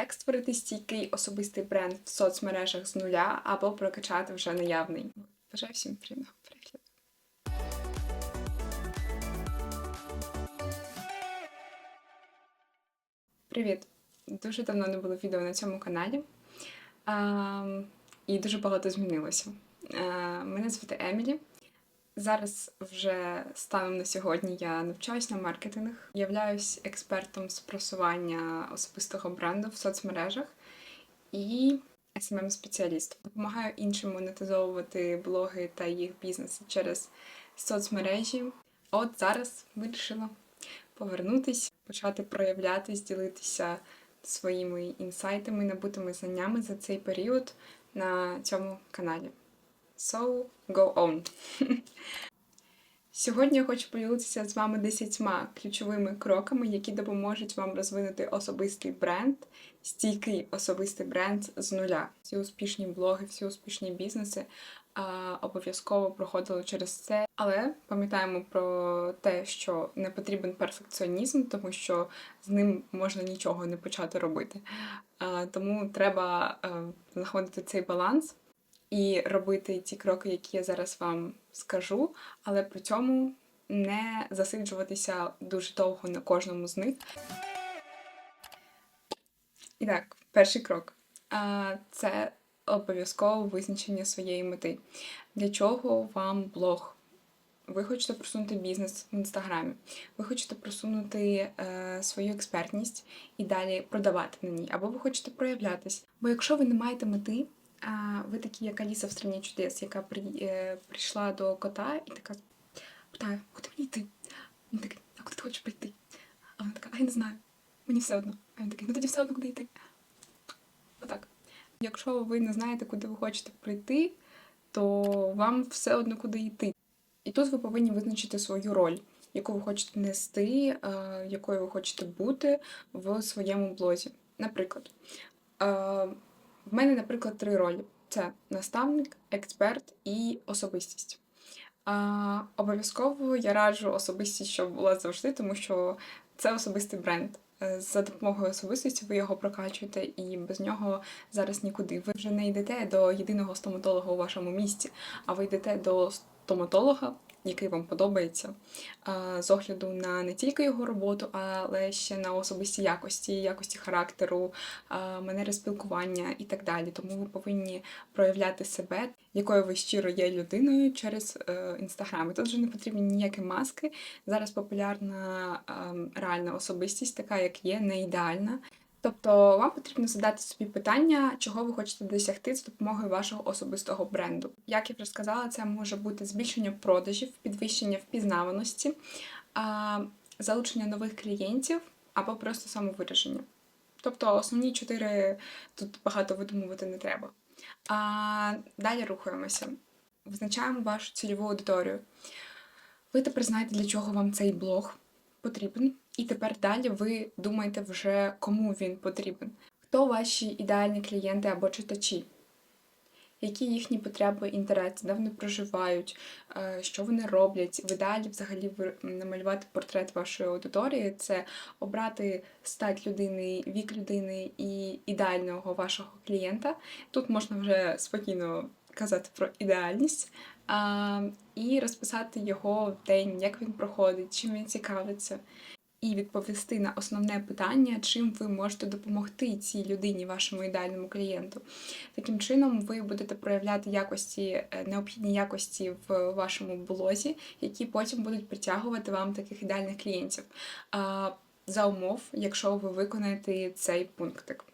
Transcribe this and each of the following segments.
Як створити стійкий особистий бренд в соцмережах з нуля або прокачати вже наявний? Бажаю всім приємного перегляду. Привіт! Дуже давно не було відео на цьому каналі. А, і дуже багато змінилося. А, мене звати Емілі. Зараз вже станом на сьогодні я навчаюсь на маркетинг, являюсь експертом з просування особистого бренду в соцмережах і smm спеціаліст Допомагаю іншим монетизовувати блоги та їх бізнеси через соцмережі. От зараз вирішила повернутись, почати проявлятись, ділитися своїми інсайтами, набутими знаннями за цей період на цьому каналі. So, go on! Сьогодні я хочу поділитися з вами десятьма ключовими кроками, які допоможуть вам розвинути особистий бренд, стійкий особистий бренд з нуля. Всі успішні блоги, всі успішні бізнеси обов'язково проходили через це. Але пам'ятаємо про те, що не потрібен перфекціонізм, тому що з ним можна нічого не почати робити. А, тому треба а, знаходити цей баланс і робити ті кроки, які я зараз вам скажу, але при цьому не засиджуватися дуже довго на кожному з них. І так, перший крок це обов'язково визначення своєї мети. Для чого вам блог? Ви хочете просунути бізнес в інстаграмі, ви хочете просунути е, свою експертність і далі продавати на ній, або ви хочете проявлятись. Бо якщо ви не маєте мети, ви такі, як Аліса в страні чудес, яка при, е, прийшла до кота і така питає, куди мені йти? Він такий, а куди ти хочеш прийти? А вона така, а я не знаю, мені все одно. А він такий, ну тоді все одно куди йти. Отак. Якщо ви не знаєте, куди ви хочете прийти, то вам все одно куди йти. І тут ви повинні визначити свою роль, яку ви хочете нести, якою ви хочете бути в своєму блозі. Наприклад, в мене, наприклад, три ролі: це наставник, експерт і особистість. А, Обов'язково я раджу особистість, щоб була завжди, тому що це особистий бренд. Е, За допомогою особистості ви його прокачуєте, і без нього зараз нікуди. Ви вже не йдете до єдиного стоматолога у вашому місті, а ви йдете до стоматолога, який вам подобається, з огляду на не тільки його роботу, але ще на особисті якості, якості характеру, манери спілкування і так далі. Тому ви повинні проявляти себе, якою ви щиро є людиною через е, інстаграм. Тут вже не потрібні ніякі маски. Зараз популярна е, реальна особистість, така як є, не ідеальна. Тобто вам потрібно задати собі питання, чого ви хочете досягти з допомогою вашого особистого бренду. Як я вже сказала, це може бути збільшення продажів, підвищення впізнаваності, залучення нових клієнтів або просто самовираження. Тобто основні чотири тут багато видумувати не треба. А, Далі рухаємося. Визначаємо вашу цільову аудиторію. Ви тепер знаєте, для чого вам цей блог потрібен. І тепер далі ви думаєте вже, кому він потрібен. Хто ваші ідеальні клієнти або читачі? Які їхні потреби, інтереси, де вони проживають, е, що вони роблять. В ідеалі взагалі намалювати портрет вашої аудиторії це обрати стать людини, вік людини і ідеального вашого клієнта. Тут можна вже спокійно казати про ідеальність а, і розписати його в день, як він проходить, чим він цікавиться, і відповісти на основне питання, чим ви можете допомогти цій людині, вашому ідеальному клієнту. Таким чином, ви будете проявляти якості, е, необхідні якості в вашому блозі, які потім будуть притягувати вам таких ідеальних клієнтів. А, За умов, якщо ви виконаєте цей пунктик.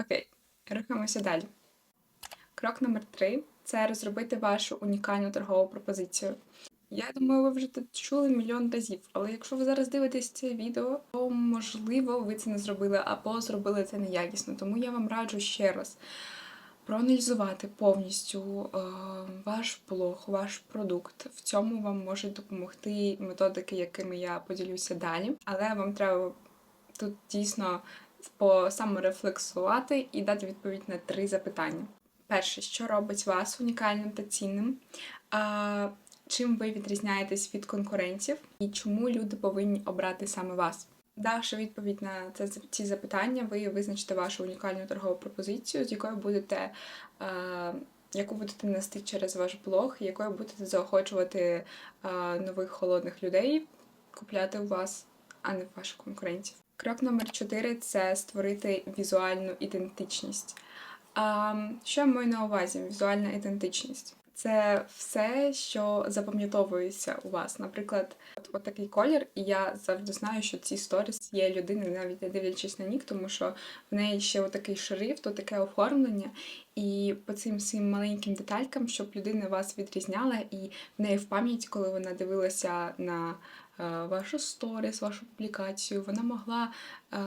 Окей, рухаємося далі. Крок номер три це розробити вашу унікальну торгову пропозицію. Я думаю, ви вже тут чули мільйон разів, але якщо ви зараз дивитесь це відео, то можливо ви це не зробили або зробили це неякісно. Тому я вам раджу ще раз проаналізувати повністю е, ваш блог, ваш продукт. В цьому вам можуть допомогти методики, якими я поділюся далі. Але вам треба тут дійсно саморефлексувати і дати відповідь на три запитання. Перше, що робить вас унікальним та цінним? А, чим ви відрізняєтесь від конкурентів і чому люди повинні обрати саме вас? Давши відповідь на це, ці запитання, ви визначите вашу унікальну торгову пропозицію, з якою будете, яку будете нести через ваш блог, якою будете заохочувати е, нових холодних людей купляти у вас, а не ваших конкурентів. Крок номер 4 це створити візуальну ідентичність. Що я маю на увазі? Візуальна ідентичність. Це все, що запам'ятовується у вас. Наприклад, от, от такий колір, і я завжди знаю, що ці сторіс є людини, навіть не дивлячись на нік, тому що в неї ще отакий шрифт, таке оформлення, і по цим всім маленьким деталькам, щоб людина вас відрізняла, і в неї в пам'яті, коли вона дивилася на вашу сторіс, вашу публікацію, вона могла е,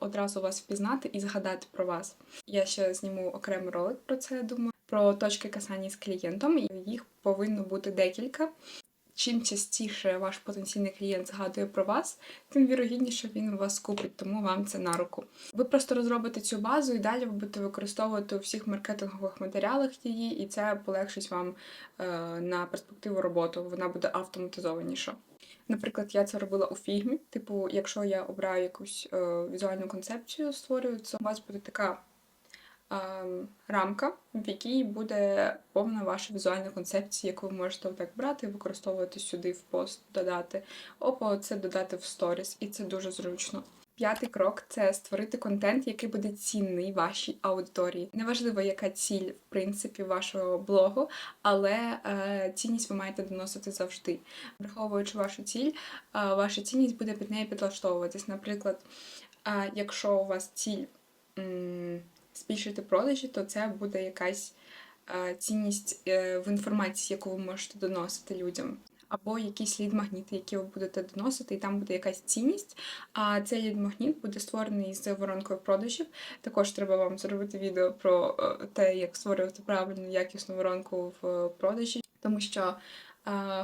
одразу вас впізнати і згадати про вас. Я ще зніму окремий ролик про це, думаю, про точки касання з клієнтом, і їх повинно бути декілька. Чим частіше ваш потенційний клієнт згадує про вас, тим вірогідніше він вас купить, тому вам це на руку. Ви просто розробите цю базу і далі ви будете використовувати у всіх маркетингових матеріалах її, і це полегшить вам е, на перспективу роботу. Вона буде автоматизованіша. Наприклад, я це робила у фігмі. Типу, якщо я обираю якусь е, візуальну концепцію, створюю, то у вас буде така е, рамка, в якій буде повна ваша візуальна концепція, яку ви можете так брати і використовувати сюди в пост, додати. або це додати в сторіс, і це дуже зручно. П'ятий крок це створити контент, який буде цінний вашій аудиторії. Неважливо, яка ціль в принципі вашого блогу, але е, цінність ви маєте доносити завжди. Враховуючи вашу ціль, е, ваша цінність буде під неї підлаштовуватись. Наприклад, е, якщо у вас ціль м, збільшити продажі, то це буде якась е, цінність е, в інформації, яку ви можете доносити людям. Або якісь лід-магніти, які ви будете доносити, і там буде якась цінність. А цей лід-магніт буде створений з воронкою продажів. Також треба вам зробити відео про е, те, як створювати правильну якісну воронку в продажі, тому що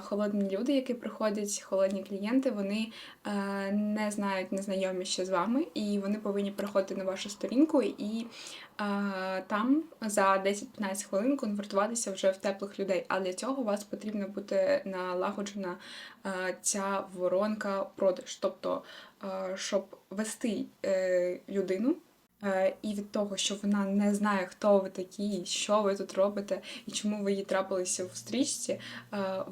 холодні люди, які приходять, холодні клієнти, вони е, не знають, не знайомі ще з вами, і вони повинні приходити на вашу сторінку і е, там за 10-15 хвилин конвертуватися вже в теплих людей. А для цього у вас потрібно бути налагоджена е, ця воронка продаж, тобто, щоб вести людину. Е, І від того, що вона не знає, хто ви такі, що ви тут робите і чому ви їй трапилися в стрічці, е,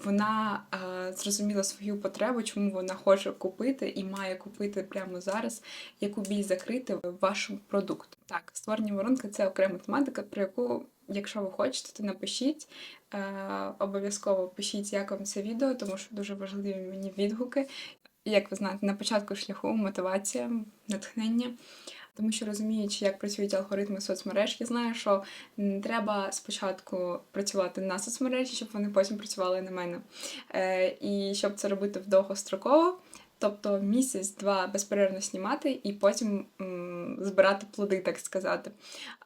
вона е, зрозуміла свою потребу, чому вона хоче купити і має купити прямо зараз, яку біль закрити ваш продукт. Так, створення воронки це окрема тематика, про яку, якщо ви хочете, то напишіть. Обов'язково пишіть, як вам це відео, тому що дуже важливі мені відгуки. Як ви знаєте, на початку шляху мотивація, натхнення. Тому що розуміючи, як працюють алгоритми соцмереж, я знаю, що треба спочатку працювати на соцмережі, щоб вони потім працювали на мене. Е, І щоб це робити довгостроково, тобто місяць-два безперервно знімати і потім м, збирати плоди, так сказати.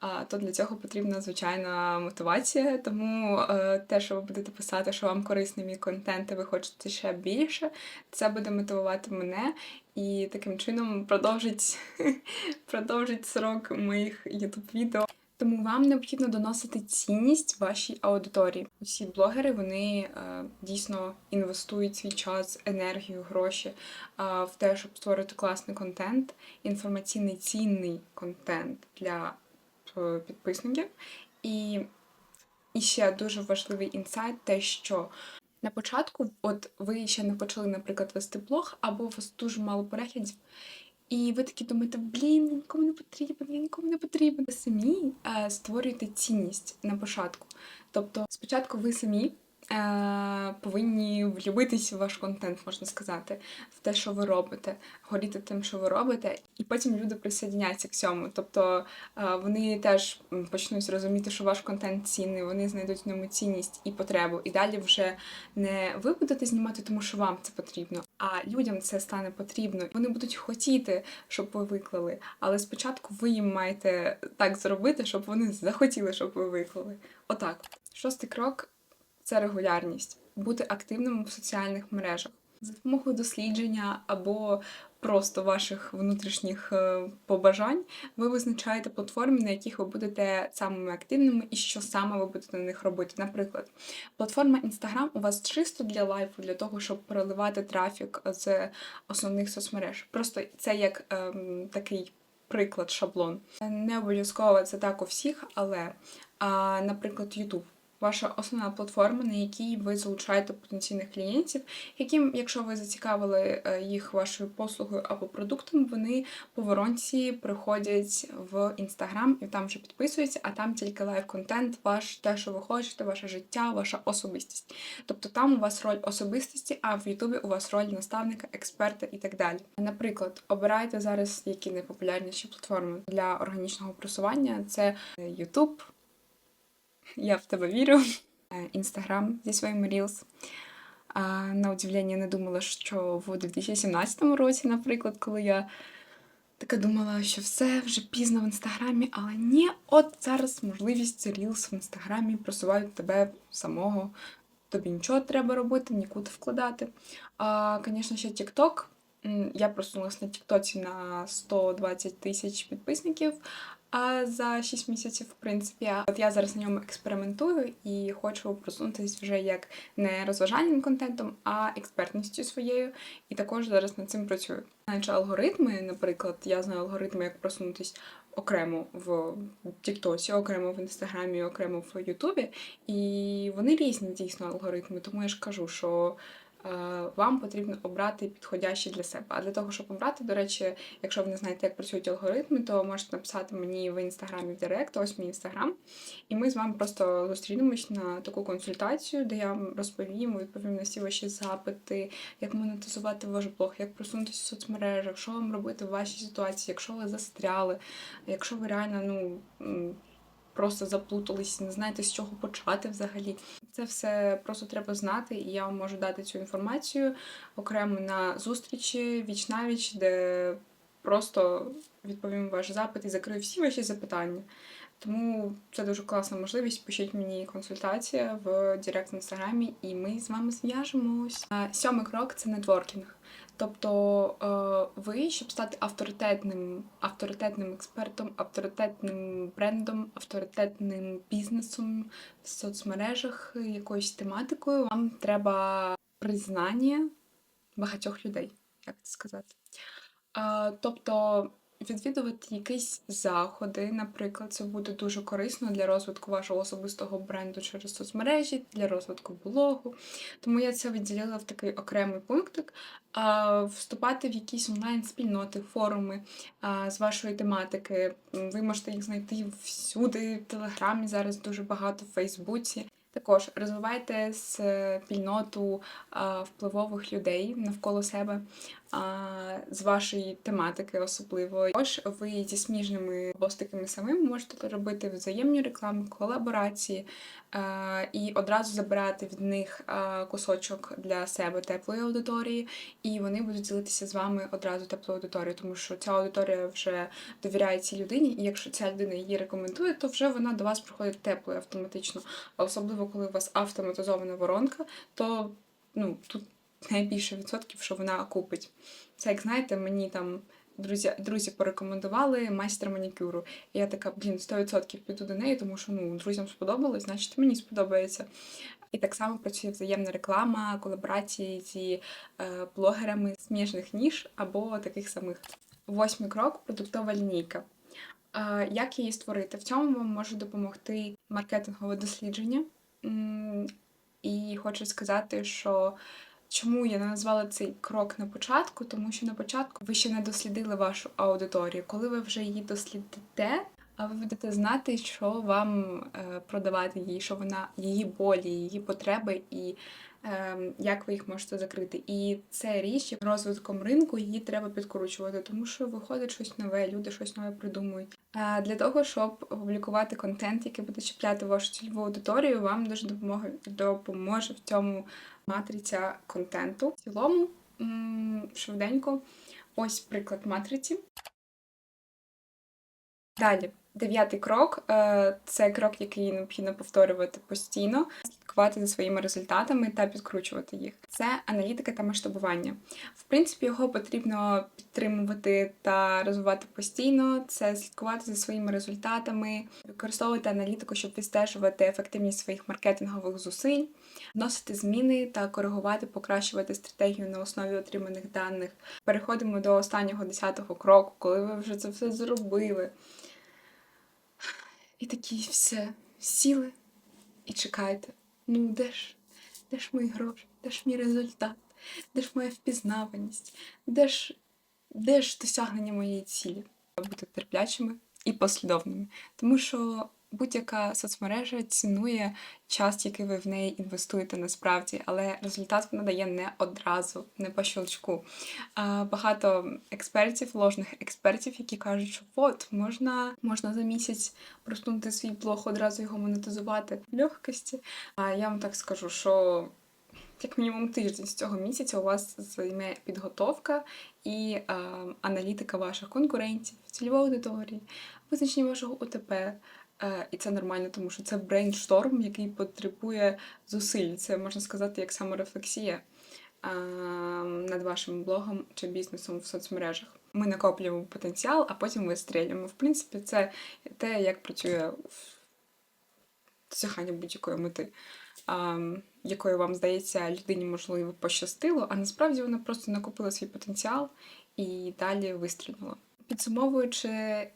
А то для цього потрібна звичайна мотивація. Тому е, те, що ви будете писати, що вам корисний мій контент, і ви хочете ще більше, це буде мотивувати мене і таким чином продовжить, продовжить срок моїх youtube відео. Тому вам необхідно доносити цінність вашій аудиторії. Усі блогери вони е, дійсно інвестують свій час, енергію, гроші е, в те, щоб створити класний контент, інформаційний цінний контент для е, підписників. І, і ще дуже важливий інсайт, те, що на початку, от ви ще не почали, наприклад, вести блог, або у вас дуже мало переглядів, і ви такі думаєте, блін, я нікому не потрібен, я нікому не потрібен. Ви самі е, створюєте цінність на початку. Тобто, спочатку ви самі е, повинні влюбитись в ваш контент, можна сказати, в те, що ви робите, горіти тим, що ви робите, і потім люди присоединяються к цьому. Тобто е, вони теж почнуть розуміти, що ваш контент цінний, вони знайдуть в ньому цінність і потребу. І далі вже не ви будете знімати, тому що вам це потрібно, а людям це стане потрібно. Вони будуть хотіти, щоб ви виклали. Але спочатку ви їм маєте так зробити, щоб вони захотіли, щоб ви виклали. Отак. Шостий крок це регулярність, бути активним в соціальних мережах. За допомогою дослідження або просто ваших внутрішніх е, побажань, ви визначаєте платформи, на яких ви будете самими активними і що саме ви будете на них робити. Наприклад, платформа Instagram у вас чисто для лайфу, для того, щоб переливати трафік з основних соцмереж. Просто це як ем, такий приклад, шаблон. Не обов'язково це так у всіх, але, а, наприклад, YouTube. Ваша основна платформа, на якій ви залучаєте потенційних клієнтів, яким, якщо ви зацікавили е, їх вашою послугою або продуктом, вони по воронці приходять в інстаграм і там вже підписуються, а там тільки лайв-контент, ваш те, що ви хочете, ваше життя, ваша особистість. Тобто там у вас роль особистості, а в Ютубі у вас роль наставника, експерта і так далі. Наприклад, обирайте зараз які найпопулярніші платформи для органічного просування: це YouTube, я в тебе вірю. Інстаграм зі своїми Reels. На удивлення не думала, що в 2017 році, наприклад, коли я така думала, що все вже пізно в інстаграмі, але ні, от зараз можливість Reels в інстаграмі просувають тебе самого. Тобі нічого треба робити, нікуди вкладати. А, Звісно, ще TikTok. Я просунулася на Тіктоці на 120 тисяч підписників а за 6 місяців, в принципі. От я зараз на ньому експериментую і хочу просунутися вже як не розважальним контентом, а експертністю своєю. І також зараз над цим працюю. Знаючи алгоритми, наприклад, я знаю алгоритми, як просунутись окремо в Тіктосі, окремо в Інстаграмі, окремо в Ютубі. І вони різні дійсно алгоритми, тому я ж кажу, що. Е, Вам потрібно обрати підходящі для себе. А для того, щоб обрати, до речі, якщо ви не знаєте, як працюють алгоритми, то можете написати мені в інстаграмі в Директ, ось мій інстаграм, і ми з вами просто зустрінемось на таку консультацію, де я вам розповім, відповім на всі ваші запити, як монетизувати ваш блог, як просунутися в соцмережах, що вам робити в вашій ситуації, якщо ви застряли, якщо ви реально ну. Просто заплутались, не знаєте, з чого почати взагалі. Це все просто треба знати, і я вам можу дати цю інформацію окремо на зустрічі віч навіч, де просто відповім ваш запит і закрию всі ваші запитання. Тому це дуже класна можливість. Пишіть мені консультація в Директ в інстаграмі, і ми з вами зв'яжемось. Сьомий крок це нетворкінг. Тобто е, ви, щоб стати авторитетним, авторитетним експертом, авторитетним брендом, авторитетним бізнесом в соцмережах якоюсь тематикою, вам треба признання багатьох людей, як це сказати. Е, Тобто відвідувати якісь заходи, наприклад, це буде дуже корисно для розвитку вашого особистого бренду через соцмережі, для розвитку блогу. Тому я це виділила в такий окремий пунктик. Вступати в якісь онлайн-спільноти, форуми з вашої тематики. Ви можете їх знайти всюди, в Телеграмі зараз дуже багато, в Фейсбуці. Також розвивайте спільноту впливових людей навколо себе з вашої тематики особливо. Також ви зі сміжними постиками самим можете робити взаємні реклами, колаборації і одразу забирати від них кусочок для себе теплої аудиторії, і вони будуть ділитися з вами одразу теплою аудиторією, тому що ця аудиторія вже довіряє цій людині, і якщо ця людина її рекомендує, то вже вона до вас приходить теплою автоматично. А особливо, коли у вас автоматизована воронка, то ну, тут найбільше відсотків, що вона купить. Це, як знаєте, мені там друзі, друзі порекомендували майстер манікюру. І я така, блін, 100% піду до неї, тому що ну, друзям сподобалось, значить мені сподобається. І так само працює взаємна реклама, колаборації зі е, блогерами сміжних ніж або таких самих. Восьмий крок продуктова лінійка. Е, Як її створити? В цьому вам може допомогти маркетингове дослідження. І хочу сказати, що чому я не назвала цей крок на початку, тому що на початку ви ще не дослідили вашу аудиторію. Коли ви вже її дослідите, а ви будете знати, що вам е, продавати їй, що вона її болі, її потреби і ем, як ви їх можете закрити. І це річ, розвитком ринку її треба підкручувати, тому що виходить щось нове, люди щось нове придумують. А для того, щоб опублікувати контент, який буде чіпляти вашу цільову аудиторію, вам дуже допоможе в цьому матриця контенту. В цілому, швиденько, ось приклад матриці. Далі, Дев'ятий крок е, це крок, який необхідно повторювати постійно, слідкувати за своїми результатами та підкручувати їх. Це аналітика та масштабування. В принципі, його потрібно підтримувати та розвивати постійно. Це слідкувати за своїми результатами, використовувати аналітику, щоб відстежувати ефективність своїх маркетингових зусиль, вносити зміни та коригувати, покращувати стратегію на основі отриманих даних. Переходимо до останнього десятого кроку, коли ви вже це все зробили. І такі все сіли і чекаєте. Ну, де ж, де ж мої гроші, де ж мій результат, де ж моя впізнаваність, де ж, де ж досягнення моєї цілі? Бути терплячими і послідовними. Тому що будь-яка соцмережа цінує час, який ви в неї інвестуєте насправді, але результат вона дає не одразу, не по щелчку. А, багато експертів, ложних експертів, які кажуть, що от можна, можна за місяць проснути свій блог, одразу його монетизувати в легкості. А я вам так скажу, що як мінімум тиждень з цього місяця у вас займе підготовка і е, аналітика ваших конкурентів, цільової аудиторії, визначення вашого УТП. Е, і це нормально, тому що це брейншторм, який потребує зусиль. Це можна сказати як саморефлексія над вашим блогом чи бізнесом в соцмережах. Ми накоплюємо потенціал, а потім вистрілюємо. В принципі, це те, як працює досягання будь-якої мети, якою вам здається, людині можливо пощастило, а насправді вона просто накопила свій потенціал і далі вистрілила. Підсумовуючи,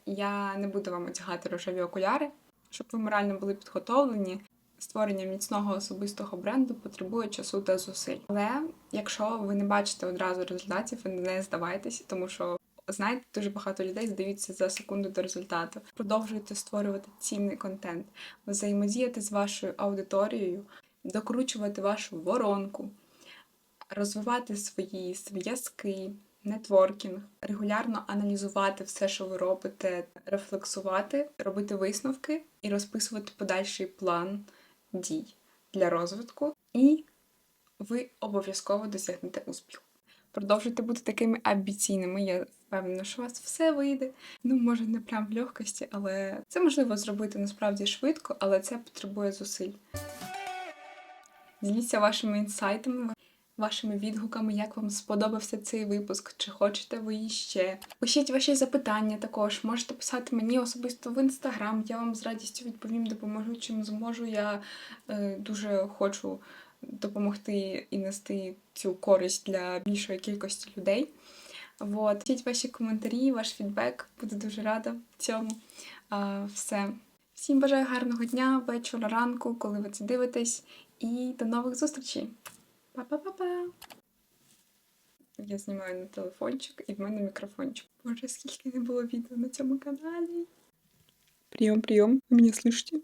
я не буду вам одягати рожеві окуляри, щоб ви морально були підготовлені. Створення міцного особистого бренду потребує часу та зусиль. Але якщо ви не бачите одразу результатів, не здавайтеся, тому що знаєте, дуже багато людей здаються за секунду до результату. Продовжуйте створювати цінний контент, взаємодіяти з вашою аудиторією, докручувати вашу воронку, розвивати свої зв'язки, нетворкінг, регулярно аналізувати все, що ви робите, рефлексувати, робити висновки і розписувати подальший план дій для розвитку, і ви обов'язково досягнете успіху. Продовжуйте бути такими амбіційними. Я впевнена, що у вас все вийде. Ну, може, не прям в легкості, але це можливо зробити насправді швидко, але це потребує зусиль. Діліться вашими інсайтами, вашими відгуками, як вам сподобався цей випуск, чи хочете ви ще. Пишіть ваші запитання також. Можете писати мені особисто в інстаграм. Я вам з радістю відповім, допоможу, чим зможу. Я е, дуже хочу допомогти і нести цю користь для більшої кількості людей. Вот. Пишіть ваші коментарі, ваш фідбек, буду дуже рада цьому. А, все. Всім бажаю гарного дня, вечора, ранку, коли ви це дивитесь, і до нових зустрічей! Па-па-па-па! Я знімаю на телефончик і в мене мікрофончик. Боже, скільки не було відео на цьому каналі. Прийом, прийом, ви мене слышите?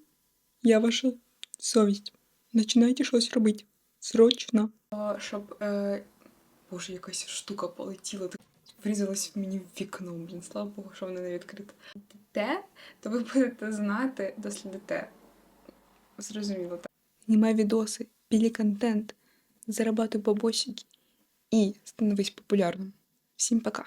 Я ваша совість. Починайте щось робити. Срочно. Щоб. Е... Боже, якась штука полетіла. Врізалась мені в вікно. Блін, слава Богу, що вона не відкрита. Те, то ви будете знати, дослідите. Зрозуміло, так. Знімай відоси, пілі контент, зарабатуй бабосики і становись популярним. Всім пока!